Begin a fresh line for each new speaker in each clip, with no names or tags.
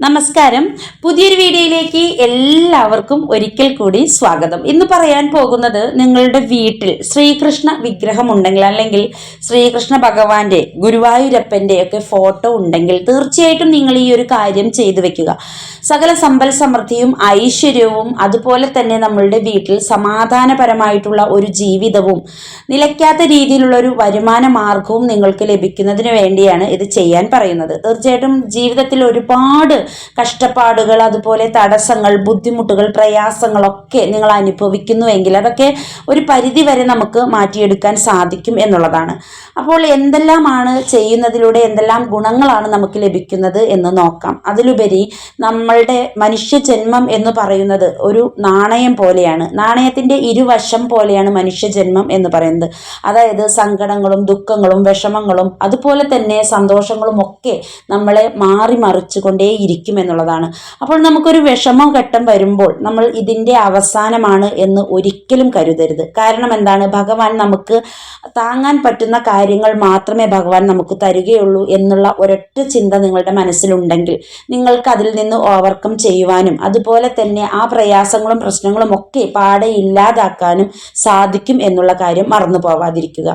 നമസ്കാരം. പുതിയൊരു വീഡിയോയിലേക്ക് എല്ലാവർക്കും ഒരിക്കൽ കൂടി സ്വാഗതം. ഇന്ന് പറയാൻ പോകുന്നത് നിങ്ങളുടെ വീട്ടിൽ ശ്രീകൃഷ്ണ വിഗ്രഹം ഉണ്ടെങ്കിൽ അല്ലെങ്കിൽ ശ്രീകൃഷ്ണ ഭഗവാന്റെ ഗുരുവായൂരപ്പന്റെ ഒക്കെ ഫോട്ടോ ഉണ്ടെങ്കിൽ തീർച്ചയായിട്ടും നിങ്ങൾ ഈ ഒരു കാര്യം ചെയ്തു വെക്കുക. സകല സമ്പൽ സമൃദ്ധിയും ഐശ്വര്യവും അതുപോലെ തന്നെ നമ്മളുടെ വീട്ടിൽ സമാധാനപരമായിട്ടുള്ള ഒരു ജീവിതവും നിലയ്ക്കാത്ത രീതിയിലുള്ള ഒരു വരുമാന മാർഗവും നിങ്ങൾക്ക് ലഭിക്കുന്നതിന് വേണ്ടിയാണ് ഇത് ചെയ്യാൻ പറയുന്നത്. തീർച്ചയായിട്ടും ജീവിതത്തിൽ ഒരുപാട് കഷ്ടപ്പാടുകൾ അതുപോലെ തടസ്സങ്ങൾ ബുദ്ധിമുട്ടുകൾ പ്രയാസങ്ങളൊക്കെ നിങ്ങൾ അനുഭവിക്കുന്നുവെങ്കിൽ അതൊക്കെ ഒരു പരിധി വരെ നമുക്ക് മാറ്റിയെടുക്കാൻ സാധിക്കും എന്നുള്ളതാണ്. അപ്പോൾ എന്തെല്ലാമാണ് ചെയ്യുന്നതിലൂടെ എന്തെല്ലാം ഗുണങ്ങളാണ് നമുക്ക് ലഭിക്കുന്നത് എന്ന് നോക്കാം. അതിലുപരി നമ്മളുടെ മനുഷ്യജന്മം എന്ന് പറയുന്നത് ഒരു നാണയം പോലെയാണ്. നാണയത്തിന്റെ ഇരുവശം പോലെയാണ് മനുഷ്യജന്മം എന്ന് പറയുന്നത്. അതായത് സങ്കടങ്ങളും ദുഃഖങ്ങളും വിഷമങ്ങളും അതുപോലെ തന്നെ സന്തോഷങ്ങളും ഒക്കെ നമ്മളെ മാറി മറിച്ചു കൊണ്ടേയിരിക്കും എന്നുള്ളതാണ്. അപ്പോൾ നമുക്കൊരു വിഷമം ഘട്ടം വരുമ്പോൾ നമ്മൾ ഇതിന്റെ അവസാനമാണ് എന്ന് ഒരിക്കലും കരുതരുത്. കാരണം എന്താണ്? ഭഗവാൻ നമുക്ക് താങ്ങാൻ പറ്റുന്ന കാര്യങ്ങൾ മാത്രമേ ഭഗവാൻ നമുക്ക് തരികയുള്ളൂ എന്നുള്ള ഒരൊറ്റ ചിന്ത നിങ്ങളുടെ മനസ്സിലുണ്ടെങ്കിൽ നിങ്ങൾക്ക് അതിൽ നിന്ന് ഓവർകം ചെയ്യുവാനും അതുപോലെ തന്നെ ആ പ്രയാസങ്ങളും പ്രശ്നങ്ങളും ഒക്കെ പാടെ ഇല്ലാതാക്കാനും സാധിക്കും എന്നുള്ള കാര്യം മറന്നു പോവാതിരിക്കുക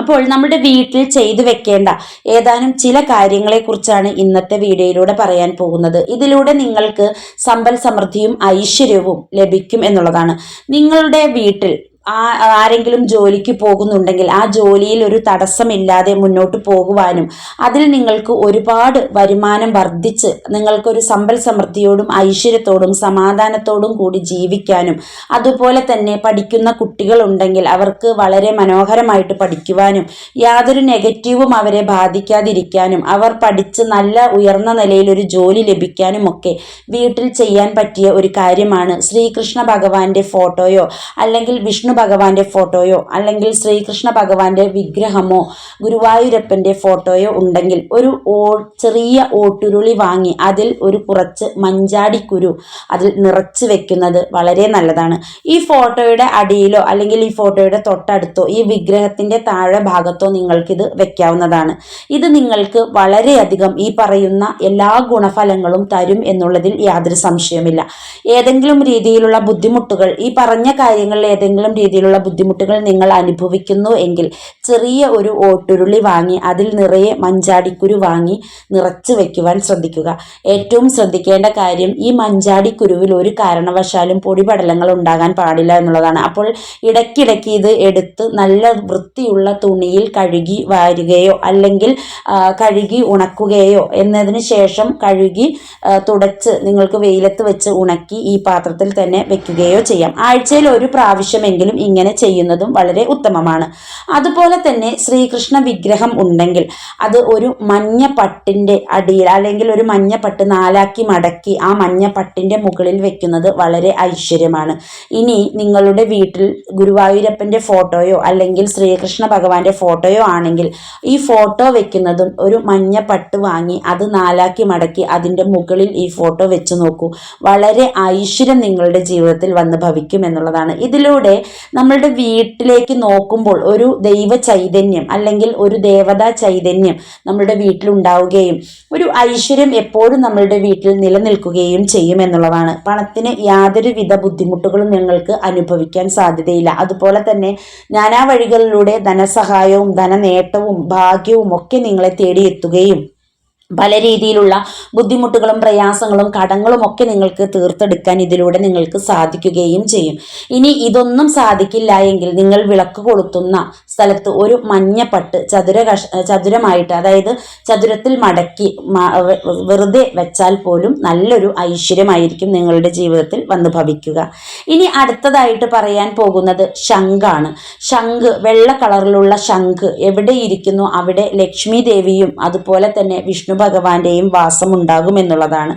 അപ്പോൾ നമ്മുടെ വീട്ടിൽ ചെയ്തു വെക്കേണ്ട ഏതാനും ചില കാര്യങ്ങളെ കുറിച്ചാണ് ഇന്നത്തെ വീഡിയോയിലൂടെ പറയാൻ പോകുന്നത്. ഇതിലൂടെ നിങ്ങൾക്ക് സമ്പൽ സമൃദ്ധിയും ഐശ്വര്യവും ലഭിക്കും എന്നുള്ളതാണ്. നിങ്ങളുടെ വീട്ടിൽ ആ ആരെങ്കിലും ജോലിക്ക് പോകുന്നുണ്ടെങ്കിൽ ആ ജോലിയിൽ ഒരു തടസ്സമില്ലാതെ മുന്നോട്ട് പോകുവാനും അതിൽ നിങ്ങൾക്ക് ഒരുപാട് വരുമാനം വർദ്ധിച്ച് നിങ്ങൾക്കൊരു സമ്പൽ സമൃദ്ധിയോടും ഐശ്വര്യത്തോടും സമാധാനത്തോടും കൂടി ജീവിക്കാനും അതുപോലെ തന്നെ പഠിക്കുന്ന കുട്ടികളുണ്ടെങ്കിൽ അവർക്ക് വളരെ മനോഹരമായിട്ട് പഠിക്കുവാനും യാതൊരു നെഗറ്റീവും അവരെ ബാധിക്കാതിരിക്കാനും അവർ പഠിച്ച് നല്ല ഉയർന്ന നിലയിൽ ഒരു ജോലി ലഭിക്കാനും ഒക്കെ വീട്ടിൽ ചെയ്യാൻ പറ്റിയ ഒരു കാര്യമാണ് ശ്രീകൃഷ്ണ ഭഗവാന്റെ ഫോട്ടോയോ അല്ലെങ്കിൽ വിഷ്ണു ഭഗവാന്റെ ഫോട്ടോയോ അല്ലെങ്കിൽ ശ്രീകൃഷ്ണ ഭഗവാന്റെ വിഗ്രഹമോ ഗുരുവായൂരപ്പന്റെ ഫോട്ടോയോ ഉണ്ടെങ്കിൽ ഒരു ഓ ചെറിയ ഓട്ടുരുളി വാങ്ങി അതിൽ ഒരു കുറച്ച് മഞ്ചാടിക്കുരു അതിൽ നിറച്ച് വെക്കുന്നത് വളരെ നല്ലതാണ്. ഈ ഫോട്ടോയുടെ അടിയിലോ അല്ലെങ്കിൽ ഈ ഫോട്ടോയുടെ തൊട്ടടുത്തോ ഈ വിഗ്രഹത്തിന്റെ താഴെ ഭാഗത്തോ നിങ്ങൾക്കിത് വെക്കാവുന്നതാണ്. ഇത് നിങ്ങൾക്ക് വളരെയധികം ഈ പറയുന്ന എല്ലാ ഗുണഫലങ്ങളും തരും എന്നുള്ളതിൽ യാതൊരു സംശയമില്ല ഏതെങ്കിലും രീതിയിലുള്ള ബുദ്ധിമുട്ടുകൾ ഈ പറഞ്ഞ കാര്യങ്ങളിൽ ഏതെങ്കിലും രീതിയിലുള്ള ബുദ്ധിമുട്ടുകൾ നിങ്ങൾ അനുഭവിക്കുന്നു എങ്കിൽ ചെറിയ ഒരു ഓട്ടുരുളി വാങ്ങി അതിൽ നിറയെ മഞ്ചാടിക്കുരു വാങ്ങി നിറച്ചു വെക്കുവാൻ ശ്രദ്ധിക്കുക. ഏറ്റവും ശ്രദ്ധിക്കേണ്ട കാര്യം ഈ മഞ്ചാടിക്കുരുവിൽ ഒരു കാരണവശാലും പൊടിപടലങ്ങൾ ഉണ്ടാകാൻ പാടില്ല എന്നുള്ളതാണ്. അപ്പോൾ ഇടയ്ക്കിടയ്ക്ക് ഇത് എടുത്ത് നല്ല വൃത്തിയുള്ള തുണിയിൽ കഴുകി വാരുകയോ അല്ലെങ്കിൽ കഴുകി ഉണക്കുകയോ എന്നതിന് ശേഷം കഴുകി തുടച്ച് നിങ്ങൾക്ക് വെയിലത്ത് വെച്ച് ഉണക്കി ഈ പാത്രത്തിൽ തന്നെ വെക്കുകയോ ചെയ്യാം. ആഴ്ചയിൽ ഒരു പ്രാവശ്യമെങ്കിലും ഇങ്ങനെ ചെയ്യുന്നതും വളരെ ഉത്തമമാണ്. അതുപോലെ തന്നെ ശ്രീകൃഷ്ണ വിഗ്രഹം ഉണ്ടെങ്കിൽ അത് ഒരു മഞ്ഞ പട്ടിന്റെ അടിയിൽ അല്ലെങ്കിൽ ഒരു മഞ്ഞ പട്ട് നാലാക്കി മടക്കി ആ മഞ്ഞ പട്ടിന്റെ മുകളിൽ വെക്കുന്നത് വളരെ ഐശ്വര്യമാണ്. ഇനി നിങ്ങളുടെ വീട്ടിൽ ഗുരുവായൂരപ്പന്റെ ഫോട്ടോയോ അല്ലെങ്കിൽ ശ്രീകൃഷ്ണ ഭഗവാന്റെ ഫോട്ടോയോ ആണെങ്കിൽ ഈ ഫോട്ടോ വെക്കുന്നതും ഒരു മഞ്ഞ പട്ട് വാങ്ങി അത് നാലാക്കി മടക്കി അതിന്റെ മുകളിൽ ഈ ഫോട്ടോ വെച്ച് നോക്കൂ. വളരെ ഐശ്വര്യം നിങ്ങളുടെ ജീവിതത്തിൽ വന്ന് ഭവിക്കും എന്നുള്ളതാണ്. ഇതിലൂടെ നമ്മളുടെ വീട്ടിലേക്ക് നോക്കുമ്പോൾ ഒരു ദൈവ ചൈതന്യം അല്ലെങ്കിൽ ഒരു ദേവതാ ചൈതന്യം നമ്മളുടെ വീട്ടിലുണ്ടാവുകയും ഒരു ഐശ്വര്യം എപ്പോഴും നമ്മളുടെ വീട്ടിൽ നിലനിൽക്കുകയും ചെയ്യും എന്നുള്ളതാണ്. പണത്തിന് യാതൊരുവിധ ബുദ്ധിമുട്ടുകളും നിങ്ങൾക്ക് അനുഭവിക്കാൻ സാധ്യതയില്ല. അതുപോലെ തന്നെ നാനാ വഴികളിലൂടെ ധനസഹായവും ധനനേട്ടവും ഭാഗ്യവും ഒക്കെ നിങ്ങളെ തേടിയെത്തുകയും പല രീതിയിലുള്ള ബുദ്ധിമുട്ടുകളും പ്രയാസങ്ങളും കടങ്ങളും ഒക്കെ നിങ്ങൾക്ക് തീർത്തെടുക്കാൻ ഇതിലൂടെ നിങ്ങൾക്ക് സാധിക്കുകയും ചെയ്യും. ഇനി ഇതൊന്നും സാധിക്കില്ല എങ്കിൽ നിങ്ങൾ വിളക്ക് കൊളുത്തുന്ന സ്ഥലത്ത് ഒരു മഞ്ഞപ്പട്ട് ചതുര കഷ ചതുരമായിട്ട് അതായത് ചതുരത്തിൽ മടക്കി വെറുതെ വെച്ചാൽ പോലും നല്ലൊരു ഐശ്വര്യമായിരിക്കും നിങ്ങളുടെ ജീവിതത്തിൽ വന്നു ഭവിക്കുക. ഇനി അടുത്തതായിട്ട് പറയാൻ പോകുന്നത് ശംഖാണ്. ശംഖ് വെള്ള കളറിലുള്ള ശംഖ് എവിടെ ഇരിക്കുന്നു? അവിടെ ലക്ഷ്മി ദേവിയും അതുപോലെ തന്നെ വിഷ്ണു ഭഗവാന്റെയും വാസം ഉണ്ടാകും എന്നുള്ളതാണ്.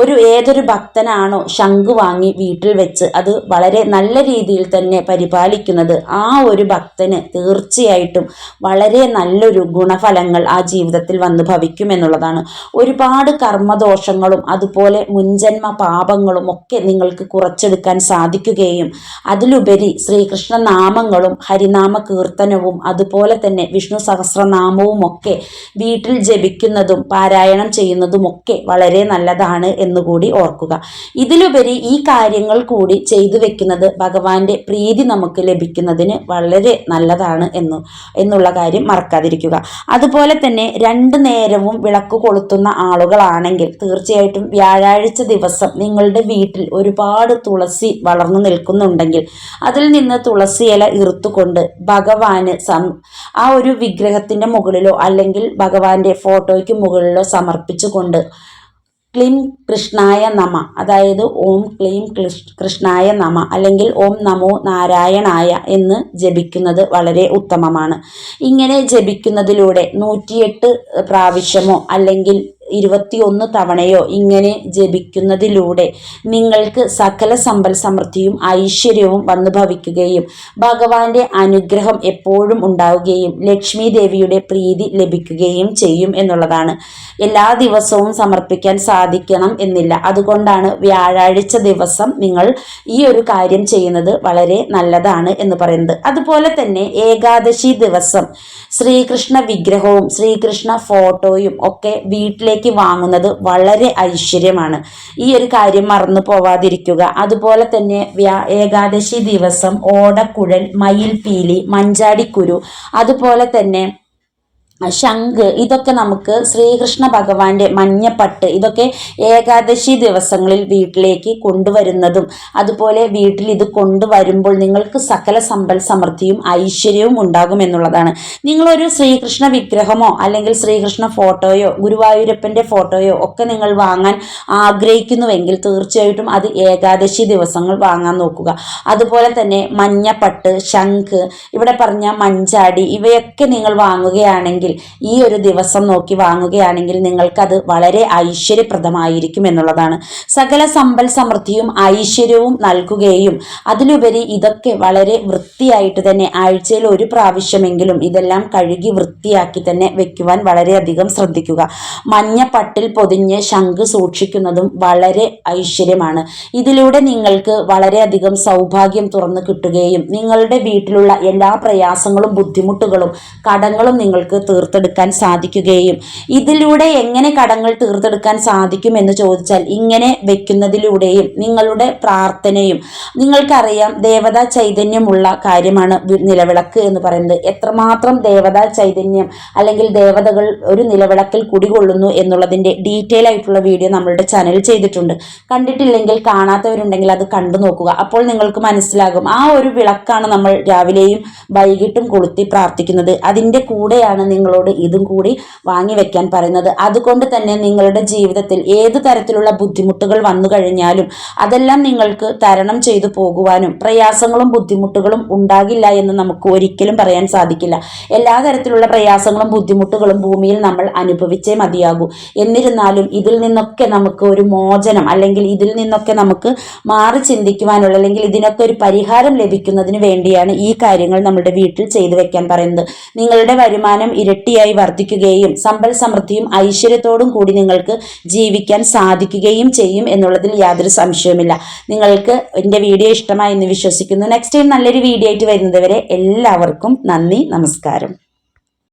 ഒരു ഏതൊരു ഭക്തനാണോ ശംഖ് വാങ്ങി വീട്ടിൽ വെച്ച് അത് വളരെ നല്ല രീതിയിൽ തന്നെ പരിപാലിക്കുന്നത് ആ ഒരു ഭക്തന് തീർച്ചയായിട്ടും വളരെ നല്ലൊരു ഗുണഫലങ്ങൾ ആ ജീവിതത്തിൽ വന്ന് ഭവിക്കും എന്നുള്ളതാണ്. ഒരുപാട് കർമ്മദോഷങ്ങളും അതുപോലെ മുൻജന്മ പാപങ്ങളും ഒക്കെ നിങ്ങൾക്ക് കുറച്ചെടുക്കാൻ സാധിക്കുകയും അതിലുപരി ശ്രീകൃഷ്ണ നാമങ്ങളും ഹരിനാമ കീർത്തനവും അതുപോലെ തന്നെ വിഷ്ണു സഹസ്രനാമവും ഒക്കെ വീട്ടിൽ ജപിക്കുന്നതും പാരായണം ചെയ്യുന്നതും ഒക്കെ വളരെ നല്ലതാണ് എന്നുകൂടി ഓർക്കുക. ഇതിലുപരി ഈ കാര്യങ്ങൾ കൂടി ചെയ്തു വെക്കുന്നത് ഭഗവാന്റെ പ്രീതി നമുക്ക് ലഭിക്കുന്നതിന് വളരെ നല്ലതാണ്. എന്ന് എന്നുള്ള കാര്യം മറക്കാതിരിക്കുക. അതുപോലെ തന്നെ രണ്ട് നേരവും വിളക്ക് കൊളുത്തുന്ന ആളുകളാണെങ്കിൽ തീർച്ചയായിട്ടും വ്യാഴാഴ്ച ദിവസം നിങ്ങളുടെ വീട്ടിൽ ഒരുപാട് തുളസി വളർന്നു നിൽക്കുന്നുണ്ടെങ്കിൽ അതിൽ നിന്ന് തുളസി ഇല ഇറുത്തുകൊണ്ട് ഭഗവാന് സം ആ ഒരു വിഗ്രഹത്തിന്റെ മുകളിലോ അല്ലെങ്കിൽ ഭഗവാന്റെ ഫോട്ടോയ്ക്ക് മുകളിലോ സമർപ്പിച്ചുകൊണ്ട് ക്ലീം കൃഷ്ണായ നമ. അതായത് ഓം ക്ലീം കൃഷ്ണായ നമ അല്ലെങ്കിൽ ഓം നമോ നാരായണായ എന്ന് ജപിക്കുന്നത് വളരെ ഉത്തമമാണ്. ഇങ്ങനെ ജപിക്കുന്നതിലൂടെ നൂറ്റിയെട്ട് പ്രാവശ്യമോ അല്ലെങ്കിൽ ഇരുപത്തിയൊന്ന് തവണയോ ഇങ്ങനെ ജപിക്കുന്നതിലൂടെ നിങ്ങൾക്ക് സകല സമ്പൽ സമൃദ്ധിയും ഐശ്വര്യവും വന്നു ഭവിക്കുകയും ഭഗവാന്റെ അനുഗ്രഹം എപ്പോഴും ഉണ്ടാവുകയും ലക്ഷ്മി ദേവിയുടെ പ്രീതി ലഭിക്കുകയും ചെയ്യും എന്നുള്ളതാണ്. എല്ലാ ദിവസവും സമർപ്പിക്കാൻ സാധിക്കണം എന്നില്ല. അതുകൊണ്ടാണ് വ്യാഴാഴ്ച ദിവസം നിങ്ങൾ ഈ ഒരു കാര്യം ചെയ്യുന്നത് വളരെ നല്ലതാണ് എന്ന് പറയുന്നത്. അതുപോലെ തന്നെ ഏകാദശി ദിവസം ശ്രീകൃഷ്ണ വിഗ്രഹവും ശ്രീകൃഷ്ണ ഫോട്ടോയും ഒക്കെ വീട്ടിലേക്ക് വിലയ്ക്ക് വാങ്ങുന്നത് വളരെ ഐശ്വര്യമാണ്. ഈ ഒരു കാര്യം മറന്നു പോവാതിരിക്കുക. അതുപോലെ തന്നെ ഏകാദശി ദിവസം ഓടക്കുഴൽ മയിൽപീലി മഞ്ചാടിക്കുരു അതുപോലെ തന്നെ ശംഖ് ഇതൊക്കെ നമുക്ക് ശ്രീകൃഷ്ണ ഭഗവാന്റെ മഞ്ഞപ്പട്ട് ഇതൊക്കെ ഏകാദശി ദിവസങ്ങളിൽ വീട്ടിലേക്ക് കൊണ്ടുവരുന്നതും അതുപോലെ വീട്ടിൽ ഇത് കൊണ്ടുവരുമ്പോൾ നിങ്ങൾക്ക് സകല സമ്പൽ സമൃദ്ധിയും ഐശ്വര്യവും ഉണ്ടാകും എന്നുള്ളതാണ്. നിങ്ങളൊരു ശ്രീകൃഷ്ണ വിഗ്രഹമോ അല്ലെങ്കിൽ ശ്രീകൃഷ്ണ ഫോട്ടോയോ ഗുരുവായൂരപ്പന്റെ ഫോട്ടോയോ ഒക്കെ നിങ്ങൾ വാങ്ങാൻ ആഗ്രഹിക്കുന്നുവെങ്കിൽ തീർച്ചയായിട്ടും അത് ഏകാദശി ദിവസങ്ങൾ വാങ്ങാൻ നോക്കുക. അതുപോലെ തന്നെ മഞ്ഞപ്പട്ട് ശംഖ് ഇവിടെ പറഞ്ഞ മഞ്ചാടി ഇവയൊക്കെ നിങ്ങൾ വാങ്ങുകയാണെങ്കിൽ ഈ ഒരു ദിവസം നോക്കി വാങ്ങുകയാണെങ്കിൽ നിങ്ങൾക്കത് വളരെ ഐശ്വര്യപ്രദമായിരിക്കും എന്നുള്ളതാണ്. സകല സമ്പൽ സമൃദ്ധിയും ഐശ്വര്യവും നൽകുകയും അതിലുപരി ഇതൊക്കെ വളരെ വൃത്തിയായിട്ട് തന്നെ ആഴ്ചയിൽ ഒരു പ്രാവശ്യമെങ്കിലും ഇതെല്ലാം കഴുകി വൃത്തിയാക്കി തന്നെ വെക്കുവാൻ വളരെയധികം ശ്രദ്ധിക്കുക. മഞ്ഞ പട്ടിൽ പൊതിഞ്ഞ് ശംഖ് സൂക്ഷിക്കുന്നതും വളരെ ഐശ്വര്യമാണ്. ഇതിലൂടെ നിങ്ങൾക്ക് വളരെയധികം സൗഭാഗ്യം തുറന്നു കിട്ടുകയും നിങ്ങളുടെ വീട്ടിലുള്ള എല്ലാ പ്രയാസങ്ങളും ബുദ്ധിമുട്ടുകളും കടങ്ങളും നിങ്ങൾക്ക് തീർത്തെടുക്കാൻ സാധിക്കുകയും ഇതിലൂടെ എങ്ങനെ കടങ്ങൾ തീർത്തെടുക്കാൻ സാധിക്കും എന്ന് ചോദിച്ചാൽ ഇങ്ങനെ വെക്കുന്നതിലൂടെയും നിങ്ങളുടെ പ്രാർത്ഥനയും നിങ്ങൾക്കറിയാം ദേവതാ ചൈതന്യമുള്ള കാര്യമാണ് നിലവിളക്ക് എന്ന് പറയുന്നത്. എത്രമാത്രം ദേവതാ ചൈതന്യം അല്ലെങ്കിൽ ദേവതകൾ ഒരു നിലവിളക്കിൽ കുടികൊള്ളുന്നു എന്നുള്ളതിന്റെ ഡീറ്റെയിൽ ആയിട്ടുള്ള വീഡിയോ നമ്മളുടെ ചാനൽ ചെയ്തിട്ടുണ്ട്. കണ്ടിട്ടില്ലെങ്കിൽ കാണാത്തവരുണ്ടെങ്കിൽ അത് കണ്ടു നോക്കുക. അപ്പോൾ നിങ്ങൾക്ക് മനസ്സിലാകും. ആ ഒരു വിളക്കാണ് നമ്മൾ രാവിലെയും വൈകിട്ടും കൊളുത്തി പ്രാർത്ഥിക്കുന്നത്. അതിന്റെ കൂടെയാണ് നിങ്ങൾ നിങ്ങളോട് ഇതും കൂടി വാങ്ങി വെക്കാൻ പറയുന്നത്. അതുകൊണ്ട് തന്നെ നിങ്ങളുടെ ജീവിതത്തിൽ ഏത് തരത്തിലുള്ള ബുദ്ധിമുട്ടുകൾ വന്നു കഴിഞ്ഞാലും അതെല്ലാം നിങ്ങൾക്ക് തരണം ചെയ്തു പോകുവാനും പ്രയാസങ്ങളും ബുദ്ധിമുട്ടുകളും ഉണ്ടാകില്ല എന്ന് നമുക്ക് ഒരിക്കലും പറയാൻ സാധിക്കില്ല. എല്ലാ തരത്തിലുള്ള പ്രയാസങ്ങളും ബുദ്ധിമുട്ടുകളും ഭൂമിയിൽ നമ്മൾ അനുഭവിച്ചേ മതിയാകൂ. എന്നിരുന്നാലും ഇതിൽ നിന്നൊക്കെ നമുക്ക് ഒരു മോചനം അല്ലെങ്കിൽ ഇതിൽ നിന്നൊക്കെ നമുക്ക് മാറി ചിന്തിക്കുവാനുള്ള അല്ലെങ്കിൽ ഇതിനൊക്കെ ഒരു പരിഹാരം ലഭിക്കുന്നതിന് വേണ്ടിയാണ് ഈ കാര്യങ്ങൾ നമ്മുടെ വീട്ടിൽ ചെയ്തു വെക്കാൻ പറയുന്നത്. നിങ്ങളുടെ വരുമാനം ഇരട്ടി ഇരട്ടിയായി വർദ്ധിക്കുകയും സമ്പൽ സമൃദ്ധിയും ഐശ്വര്യത്തോടും കൂടി നിങ്ങൾക്ക് ജീവിക്കാൻ സാധിക്കുകയും ചെയ്യും എന്നുള്ളതിൽ യാതൊരു സംശയവുമില്ല. നിങ്ങൾക്ക് എന്റെ വീഡിയോ ഇഷ്ടമായി എന്ന് വിശ്വസിക്കുന്നു. നെക്സ്റ്റ് ടൈം നല്ലൊരു വീഡിയോ ആയിട്ട് വരുന്നത് വരെ എല്ലാവർക്കും നന്ദി നമസ്കാരം.